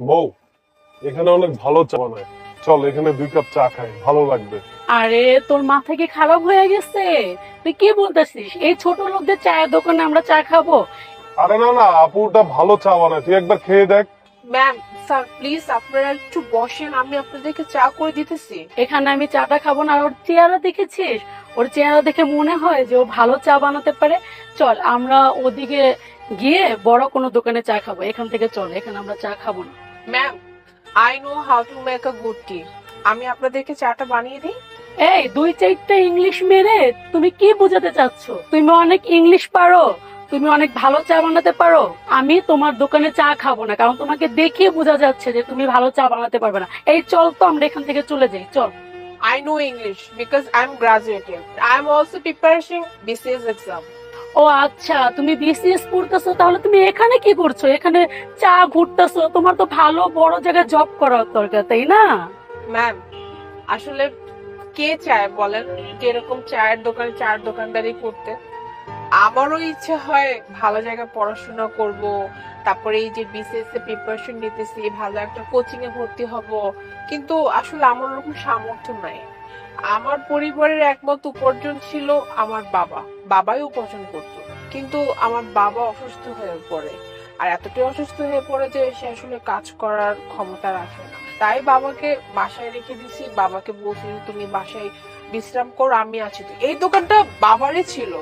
বউ এখানে অনেক ভালো চা বানায়। চল এখানে দুই কাপ চা খাই ভালো লাগবে। আরে তোর মাথা কি খারাপ হয়ে গেছে। তুই কি বলতেছিস? এই ছোট লোকদের চায়ের দোকানে আমরা চা খাব। আরে না না আপুটা ভালো চা বানায়। তুই একবার খেয়ে দেখ। ম্যাম স্যার প্লিজ আপনারা একটু বসেন আমি আপনাদেরকে চা করে দিতেছি। এখানে আমি চাটা খাব না আর ওর চেহারা দেখেছিস? ওর চেহারা দেখে মনে হয় যে ও ভালো চা বানাতে পারে। চল আমরা ওদিকে গিয়ে বড় কোনো দোকানে চা খাব। এখান থেকে চল এখানে আমরা চা খাব না। Ma'am I know how to make a good tea আমি আপনাদেরকে চাটা বানিয়ে দিই? এই দুই চারটা ইংলিশ মেরে তুমি কি বোঝাতে চাচ্ছ? তুমি অনেক ইংলিশ পারো তুমি অনেক ভালো চা বানাতে পারো। আমি তোমার দোকানে চা খাব না কারণ তোমাকে দেখে বোঝা যাচ্ছে যে তুমি ভালো চা বানাতে পারবে না। এই চল তো আমরা এখান থেকে চলে যাই চল। I know English because I'm graduating. I'm also preparing BCS exam. ও আচ্ছা তুমি বিসিএস পড়তেছো তাহলে তুমি এখানে কি করছ? এখানে চা ঘুরতেছো, তোমার তো ভালো বড় জায়গায় জব করার দরকার, তাই না? ম্যাম আসলে কে চায় বলেন? যে এরকম চায়ের দোকানে চায়ের দোকানদারি করতে? আমারও ইচ্ছে হয় ভালো জায়গায় পড়াশোনা করব, তারপরে এই যে বিসিএস এ প্রিপারেশন নিতেছি, ভালো একটা কোচিং এ ভর্তি হব, কিন্তু আসলে আমার ওরকম সামর্থ্য নাই। আমার পরিবারের একমত উপার্জন ছিল আমার বাবা। বাবাই উপার্জন করত। কিন্তু আমার বাবা অসুস্থ হয়ে পড়ে। আর এতটাই অসুস্থ হয়ে পড়ে যে সে আসলে কাজ করার ক্ষমতা রাখে না। তাই বাবাকে বাসায় রেখে দিছি। বাবাকে বলছি তুমি বাসায় বিশ্রাম করো, আমি আছি। এই দোকানটা বাবারই ছিল।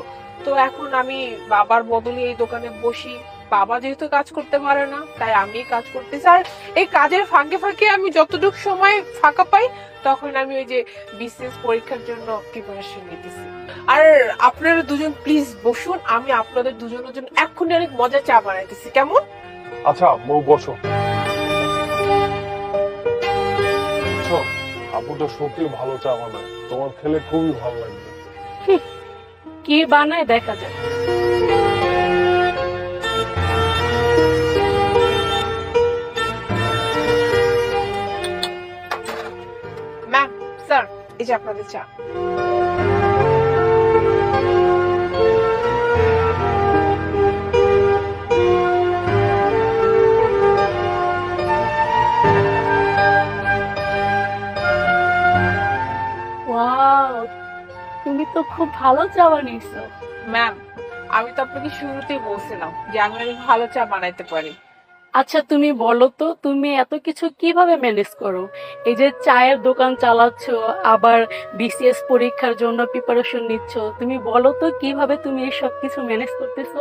তো এখন আমি বাবার বদলে এই দোকানে বসি। বাবা যেহেতু কাজ করতে পারে না তাই আমি কাজ করতেছি আর এই কাজের ফাঁকে ফাঁকে আমি যতটুকু সময় ফাঁকা পাই তখন আমি ওই যে বিসিএস পরীক্ষার জন্য প্রিপারেশন নিতেছি। আর আপনারা দুজন প্লিজ বসুন আমি আপনাদের দুজনের জন্য এক্ষুনি অনেক মজা চা বানাইতেছি। কেমন? আচ্ছা বউ বসো। আপুটা সত্যি ভালো চা বানায়। তোমার খেলে খুবই ভালো লাগবে। কি বানায় দেখা যায় এই যে আপনাদের চা। তুমি তো খুব ভালো চা বানিয়েছো। ম্যাম আমি তো আপনাকে শুরুতেই বলছিলাম যে আমি ভালো চা বানাইতে পারি। আচ্ছা তুমি বলো তো, তুমি এত কিছু কীভাবে ম্যানেজ করো? এই যে চায়ের দোকান চালাচ্ছ, আবার বিসিএস পরীক্ষার জন্য প্রিপারেশন নিচ্ছ, তুমি বলো তো কীভাবে তুমি এই সব কিছু ম্যানেজ করতেছো?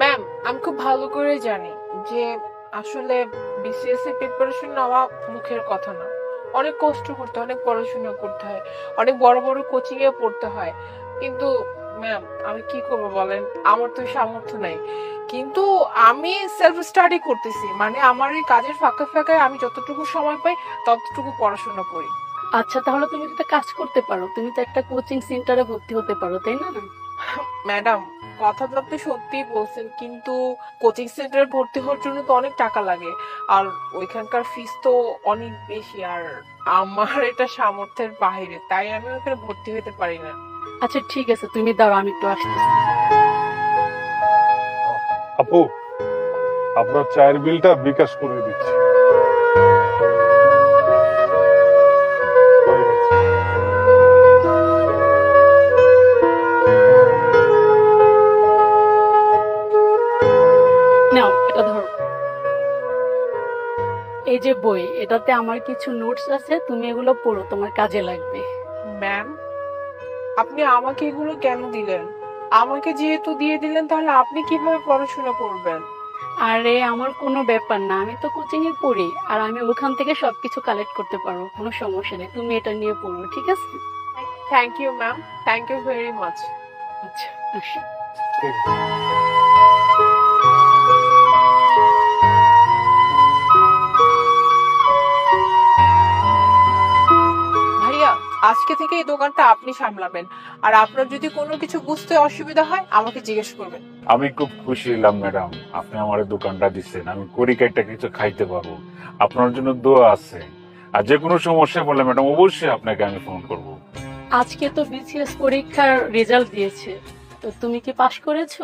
ম্যাম আমি খুব ভালো করে জানি যে আসলে বিসিএস এর প্রিপারেশন নেওয়া মুখের কথা না। অনেক কষ্ট করতে হয়, অনেক পড়াশোনা করতে হয়, অনেক বড় বড় কোচিং এ পড়তে হয়। কিন্তু ম্যাম আমি কি করব বলেন? আমার তো সামর্থ্য নাই। কিন্তু আমি সেলফ স্টাডি করতেছি। মানে আমার এই কাজের ফাঁকা ফাঁকায় আমি যতটুকু সময় পাই ততটুকু পড়াশোনা করি। আচ্ছা তাহলে তুমি একটা কাজ করতে পারো। তুমি তো একটা কোচিং সেন্টারে ভর্তি হতে পারো তাই না? ম্যাডাম কথা তো আপনি সত্যিই বলছেন কিন্তু কোচিং সেন্টারে ভর্তি হওয়ার জন্য তো অনেক টাকা লাগে। আর ওইখানকার ফিস তো অনেক বেশি আর আমার এটা সামর্থ্যের বাইরে তাই আমি ওখানে ভর্তি হতে পারি না। আচ্ছা ঠিক আছে তুমি দাঁড়াও আমি একটু আসতেছি। আপু আপনার চায়ের বিলটা বিকাশ করে দিচ্ছি। নাও এটা ধরো। এই যে বই এটাতে আমার কিছু নোটস আছে তুমি এগুলো পড়ো তোমার কাজে লাগবে। ম্যাম আপনি আমাকে এগুলো কেন দিলেন? আমাকে যেহেতু দিয়ে দিলেন তাহলে আপনি কীভাবে পড়াশোনা করবেন? আরে আমার কোনো ব্যাপার না। আমি তো কোচিং এ পড়ি আর আমি ওখান থেকে সবকিছু কালেক্ট করতে পারব। কোনো সমস্যা নেই তুমি এটা নিয়ে পড়ো ঠিক আছে? Thank you ma'am thank you very much আচ্ছা আসি। আজকে থেকে এই দোকানটা আপনি সামলাবেন। আর আপনার যদি কোনো কিছু বুঝতে অসুবিধা হয় আমাকে জিজ্ঞেস করবেন। আমি খুব খুশি হলাম ম্যাডাম। আপনি আমার দোকানটা দিচ্ছেন আমি করিকাইটা কিছু খাইতে পারব। আপনার জন্য দোয়া আছে। আর যে কোনো সমস্যা বললে ম্যাডাম অবশ্যই আপনাকে আমি ফোন করব। আজকে তো বিসিএস পরীক্ষার রেজাল্ট দিয়েছে। তো তুমি কি পাশ করেছ?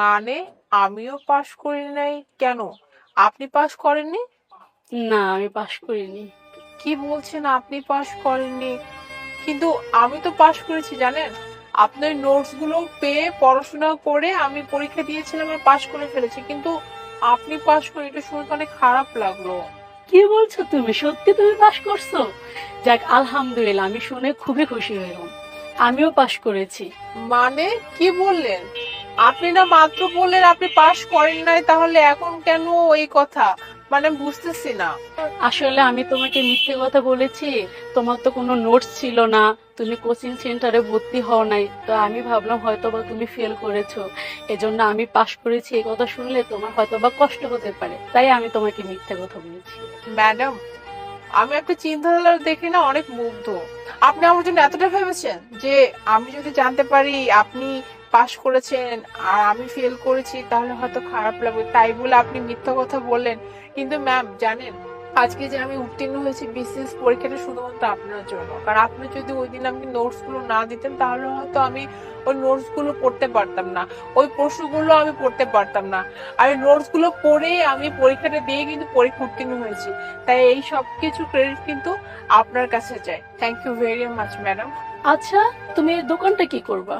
মানে আমিও পাশ করি নাই কেন? আপনি পাশ করেননি? না আমি পাশ করিনি। কি বলছেন আপনি পাশ করেননি? কিন্তু আমি তো পাশ করেছি জানেন? আপনার নোটসগুলো পেয়ে পড়াশোনা করে আমি পরীক্ষা দিয়েছিলাম আর পাশ করে ফেলেছি কিন্তু আপনি পাশ করে এটা শুনে তো অনেক খারাপ লাগল। কি বলছো তুমি? সত্যি তুমি পাশ করছ? যাক আলহামদুলিল্লাহ আমি শুনে খুবই খুশি হলাম। আমিও পাশ করেছি। মানে? কি বললেন? আপনি না মাত্র বললেন আপনি পাশ করেন নাই তাহলে এখন কেন এই কথা? মানে বুঝতেছি না। আসলে আমি তোমাকে মিথ্যে কথা বলেছি। তোমার তো কোনো নোটস ছিল না। তুমি কোচিং সেন্টারে ভর্তি হও নাই। তো আমি ভাবলাম হয়তোবা তুমি ফেল করেছ। এজন্য আমি পাশ করেছি। এই কথা শুনলে তোমার হয়তোবা কষ্ট হতে পারে। তাই আমি তোমাকে মিথ্যে কথা বলেছি। ম্যাডাম আমি একটা চিন্তাধারা দেখে না অনেক মুগ্ধ। আপনি আমার জন্য এতটা ভেবেছেন যে আমি যদি জানতে পারি আপনি পাশ করেছেন আর আমি ফেল করেছি, তাহলে হয়তো খারাপ লাগবে। তাই বলে আপনি মিথ্যা কথা বললেন। কিন্তু ম্যাম জানেন, আজকে যে আমি উত্তীর্ণ হয়েছি বিসিএস পরীক্ষাটা শুধুমাত্র আপনার জন্য। কারণ আপনি যদি ওই দিন আপনি নোটসগুলো না দিতেন, তাহলে হয়তো আমি ওই নোটসগুলো পড়তে পারতাম না। ওই প্রশ্নগুলো আমি পড়তে পারতাম না। আর নোটসগুলো পড়ে আমি পরীক্ষাটা দিয়ে কিন্তু পরীক্ষা উত্তীর্ণ হয়েছি। তাই এই সব কিছু ক্রেডিট কিন্তু আপনার কাছে চাই thank you very much madam আচ্ছা তুমি এই দোকানটা কি করবা?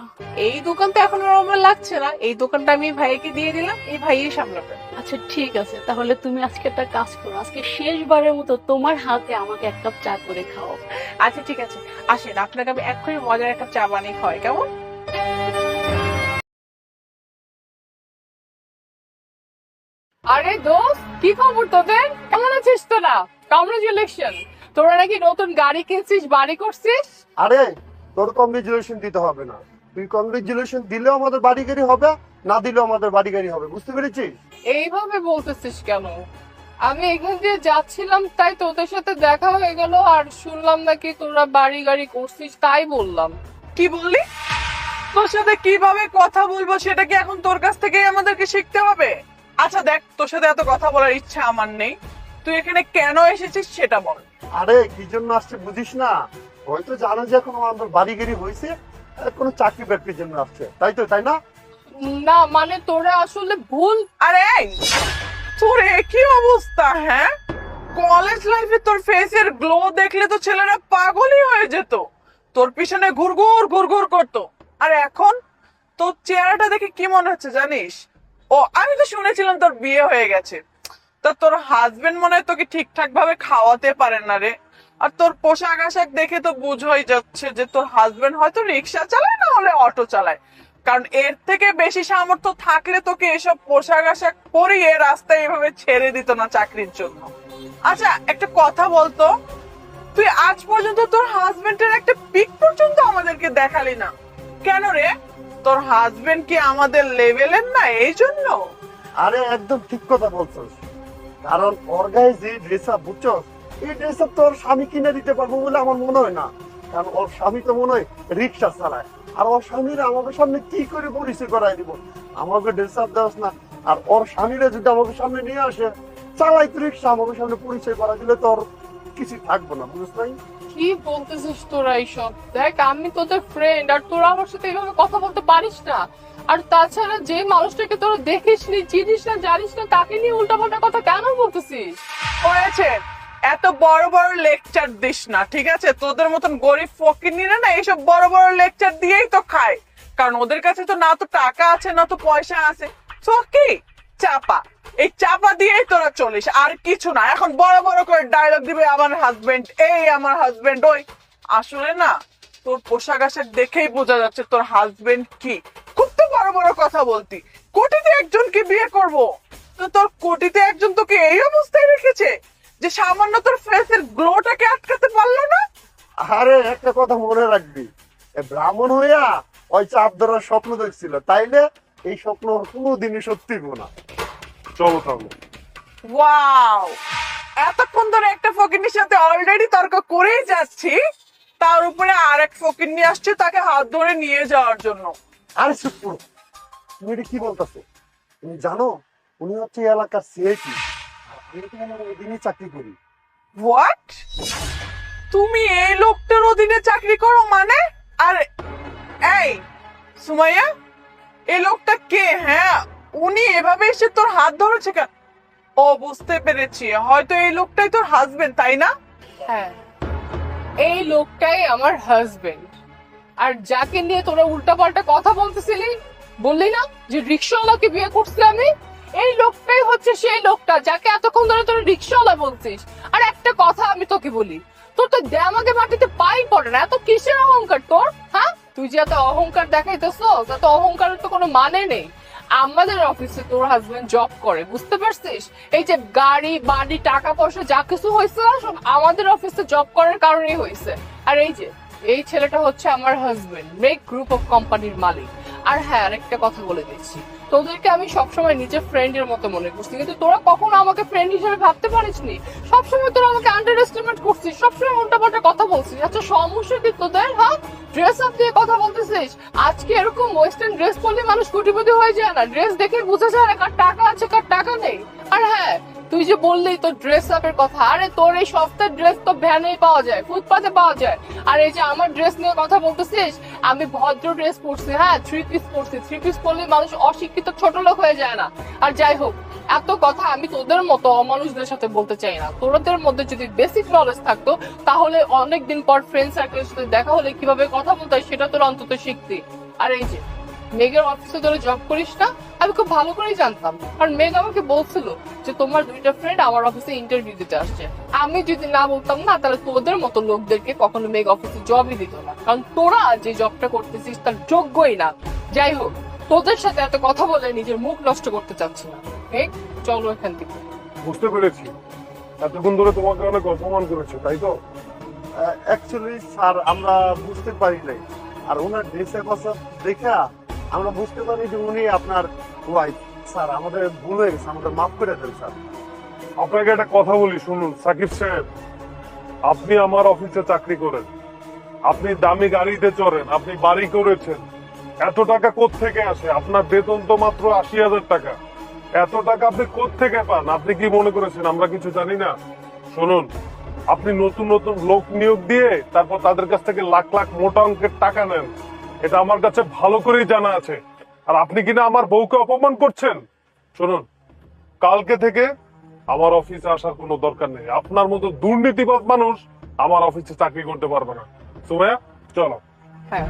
এই দোকান তো এখন আর আমার লাগছে না। এই দোকানটা আমি ভাইকে দিয়ে দিলাম এই ভাইই সামলাবে। আচ্ছা ঠিক আছে। তাহলে তুমি আজকে একটা কাজ করো। আজকে শেষবারের মতো তোমার হাতে আমাকে এক কাপ চা করে খাও আচ্ছা ঠিক আছে। আসেন আপনাকে আমি এক্ষুনি মজার একটা চা বানিয়ে খাওয়াই কেমন? আরে দোস্ত কি খবর তোদের? কেমন আছিস তোরা? কংগ্রেচুলেশন তোরা নাকি নতুন গাড়ি কিনছিস বাড়ি করছিস? আরে তোর কংগ্রেচুলেশন দিতে হবে না। তুই কংগ্রেচুলেশন দিলেও আমাদের বাড়ি গাড়ি হবে না দিলেও আমাদের বাড়ি গাড়ি হবে। বুঝতে পেরেছিস? এইভাবে বলতেছিস কেন? আমি এখান দিয়ে যাচ্ছিলাম তাই তোদের সাথে দেখা হয়ে গেল আর শুনলাম নাকি তোরা বাড়ি গাড়ি করছিস তাই বললাম। কি বললি? তোর সাথে কীভাবে কথা বলব সেটা কি এখন তোর কাছ থেকেই আমাদেরকে শিখতে হবে? আচ্ছা দেখ তোর সাথে এত কথা বলার ইচ্ছা আমার নেই। তুই এখানে কেন এসেছিস সেটা বল। আরে কি জন্য আসছে বুঝিস না? হয়তো জানো যে এখন আমাদের বাড়ি গাড়ি হয়েছে কোনো চাকরি বাকরির জন্য আসছে। তাই তো, তাই না? না মানে তোরা আসলে ভুল, আরে তোর এ কি অবস্থা হ্যাঁ? কলেজ লাইফে তোর ফেসের গ্লো দেখলে তো ছেলেরা পাগলই হয়ে যেত। তোর পিছনে ঘুরঘুর ঘুরঘুর করতো। আর এখন তোর চেহারাটা দেখে কি মনে হচ্ছে জানিস? ও, আমি তো শুনেছিলাম তোর বিয়ে হয়ে গেছে। তা তোর হাজবেন্ড মনে হয় তোকে ঠিকঠাক ভাবে খাওয়াতে পারেন না রে। আর তোর পোশাক আশাক দেখে তো বুঝোই যাচ্ছে যে তোর হাজবেন্ড হয়তো রিক্সা চালায় না হলে অটো চালায়। কারণ এর থেকে বেশি সামর্থ্য থাকলে তোকে এসব পোশাক আশাক পরিয়ে রাস্তায় এভাবে ছেড়ে দিত না চাকরির জন্য। আচ্ছা একটা কথা বলতো? তুই আজ পর্যন্ত তোর হাজবেন্ডের একটা পিক পর্যন্ত আমাদেরকে দেখালি না। কেন রে? তোর হাজবেন্ড কি আমাদের লেভেলের না এই জন্য? আরে, একদম ঠিক কথা বলছস। কারণ গায়ে যে বুঝছস এই ড্রেস তোর স্বামী কিনে দিতে পারব বলে আমার মনে হয় না। কারণ ওর স্বামী তো মনে হয় রিক্সা চালায়। আর ওর স্বামীরা আমাদের সামনে কি করে পরিচয় করাই দিব? আমাকে ড্রেস আপ দেওয়াস না। আর ওর স্বামীরা যদি আমাকে সামনে নিয়ে আসে চালাই তো রিক্সা, আমাকে সামনে পরিচয় করা দিলে তোর কিছু থাকব না, বুঝছ নাই? কি বলতেছিস তোরা এইসব? দেখ, আমি তোদের ফ্রেন্ড আর তোরা আমার সাথে এইভাবে কথা বলতে পারিস না। আর তাছাড়া যে মানুষটাকে তোরা দেখিস নি চিনিস না, জানিস না, তাকে নিয়ে উল্টাপাল্টা কথা কেন বলতেছিস? হয়েছে। এত বড় বড় লেকচার দিস না, ঠিক আছে? তোদের মতন গরিব ফকিনিরা না এইসব বড় বড় লেকচার দিয়েই তো খায়। কারণ ওদের কাছে তো না তো টাকা আছে, না তো পয়সা আছে। কি? চাপা। এই চাপা দিয়েই তোরা চলিস, আর কিছু না। এখন বড় বড় করে ডায়লগ দিবে আমার হাজবেন্ড এই আমার হাজবেন্ড ওই। আসলে না, তোর পোশাক আশাক দেখেই বোঝা যাচ্ছে তোর হাজবেন্ড কি। খুব তো বড় বড় কথা বলতি। কোটিতে একজনকে বিয়ে করব? তো তোর কোটিতে একজন তোকে এই অবস্থায় রেখেছে? যে সামান্য তোর ফেসের গ্লোটাকে আটকাতে পারল না? আরে একটা কথা মনে রাখবি। ব্রাহ্মণ হইয়া ওই চাপ ধরার স্বপ্ন দেখছিল। তাইলে এই স্বপ্ন ওর কোনোদিনই সত্যি না। চলো তাহলে। ওয়াও এতক্ষণ ধরে একটা ফকিনের সাথে অলরেডি তর্ক করেই যাচ্ছি। তার উপরে আরেক ফকির নিয়ে আসছে তাকে হাত ধরে নিয়ে যাওয়ার জন্য। আরে চুপ করো। তুমি এটা কি বলতেছো? তুমি জানো উনি হচ্ছে এই এলাকার সিআইপি আমি আমার ওদিনই চাকরি করি। হোয়াট তুমি এই লোকটার অধীনে চাকরি করো মানে? আর এই সুমাইয়া এই লোকটা কে? হ্যাঁ উনি এভাবে এসে তোর হাত ধরেছে কেন? ও বুঝতে পেরেছি। হয়তো এই লোকটাই তোর হাজবেন্ড তাই না? হ্যাঁ এই লোকটাই আমার হাজবেন্ড আর যাকে নিয়ে তোরা উল্টাপাল্টা কথা বলতেছিলি বললি না যে রিক্সাওয়ালাকে বিয়ে করছি আমি? এই লোকটাই হচ্ছে সেই লোকটা যাকে এতক্ষণ ধরে তোর রিক্সাওয়ালা বলছিস। আর একটা কথা আমি তোকে বলি, তোর তো দেমাগে মাটিতে পাই পড়ে না, এত কিসের অহংকার তোর? হ্যাঁ? তুই যে এত অহংকার দেখাইতেছ এত অহংকারের তো কোনো মানে নেই। আমাদের অফিসে তোর হাজবেন্ড জব করে, বুঝতে পারছিস? এই যে গাড়ি, বাড়ি টাকা পয়সা যা কিছু হয়েছে না সব আমাদের অফিসে জব করার কারণেই হয়েছে। আর এই যে, এই ছেলেটা হচ্ছে আমার হাজবেন্ড মেক গ্রুপ অফ কোম্পানির মালিক। আর হ্যাঁ আরেকটা কথা বলে দিচ্ছি। তোদেরকে আমি সবসময় নিজের ফ্রেন্ডের মতো মনে করছি, কিন্তু তোরা কখনো আমাকে ফ্রেন্ড হিসেবে ভাবতে পারিস পারিসনি? সবসময় তোরা আমাকে আন্ডার এস্টিমেট করছিস, সবসময় উল্টাপাল্টা কথা বলছিস। আচ্ছা সমস্যা কি তোদের হ্যাঁ? ড্রেস আপ দিয়ে কথা বলতেছিস? আজকে এরকম ওয়েস্টার্ন ড্রেস পরলে মানুষ কোটিপতি হয়ে যায় না। ড্রেস দেখে বোঝা যায় না কার টাকা আছে, কার টাকা নেই। আর হ্যাঁ তুই যে বললি তোর ড্রেস আপের কথা, আরে তোর এই সপ্তাহের ড্রেস তো ভ্যানেই পাওয়া যায়, ফুটপাতে পাওয়া যায়। আর এই যে আমার ড্রেস নিয়ে কথা বলতেছিস, আমি ভদ্র ড্রেস পরছি হ্যাঁ থ্রি পিস পরছি। থ্রি পিস পরলে মানুষ অশিক্ষিত ছোট লোক হয়ে যায় না। আর যাই হোক, এত কথা আমি তোদের মতো অমানুষদের সাথে বলতে চাই না। তোদের মধ্যে যদি বেসিক নলেজ থাকতো, তাহলে অনেকদিন পর ফ্রেন্ড সার্কেলের সাথে দেখা হলে কীভাবে কথা বলতে হয়, সেটা তোর অন্তত শিখতি। আর এই যে মেঘের অফিসে ধরে জব করিস না, আমি খুব ভালো করেই জানতাম। কারণ মেঘ আমাকে বলছিল যে তোমার দুইটা ফ্রেন্ড আমার অফিসে ইন্টারভিউ দিতে আসছে। আমি যদি না বলতাম না, তাহলে তোদের মতো লোকদেরকে কখনো মেঘ অফিসে জবই দিত না। কারণ তোরা যে জবটা করতেছিস তার যোগ্যই না। যাই হোক, তোদের সাথে এত কথা বলে নিজের মুখ নষ্ট করতে চাচ্ছি না। মেঘ, চলো এখান থেকে। বুঝতে পেরেছি। এতক্ষণ ধরে তোমাকে অনেক অপমান করেছে, তাই তো? অ্যাকচুয়ালি স্যার আমরা বুঝতে পারি নাই। আর ওনার ড্রেসের কথা দেখা আমরা বুঝতে পারি যে উনি আপনার ওয়াইফ স্যার, আমাদের ভুল হয়ে গেছে, আমাদের মাফ করে দেন, স্যার। আপনাকে একটা কথা বলি, শুনুন, সাকিব সাহেব, আপনি আমার অফিসে চাকরি করেন। আপনি দামি গাড়িতে চড়েন, আপনি বাড়ি করেছেন। এত টাকা থেকে আসে? আপনার বেতন তো মাত্র আশি হাজার টাকা। এত টাকা আপনি থেকে পান? আপনি কি মনে করেছেন? আমরা কিছু জানি না। শুনুন, আপনি নতুন নতুন লোক নিয়োগ দিয়ে তারপর তাদের কাছ থেকে লাখ লাখ মোটা অঙ্কের টাকা নেন। এটা আমার কাছে ভালো করেই জানা আছে। আর আপনি কিনা আমার বউকে অপমান করছেন? শুনুন, কালকে থেকে আমার অফিসে আসার কোনো দরকার নেই। আপনার মতো দুর্নীতিবাদ মানুষ আমার অফিসে চাকরি করতে পারবে না। সুমাইয়া, চলো। হ্যাঁ।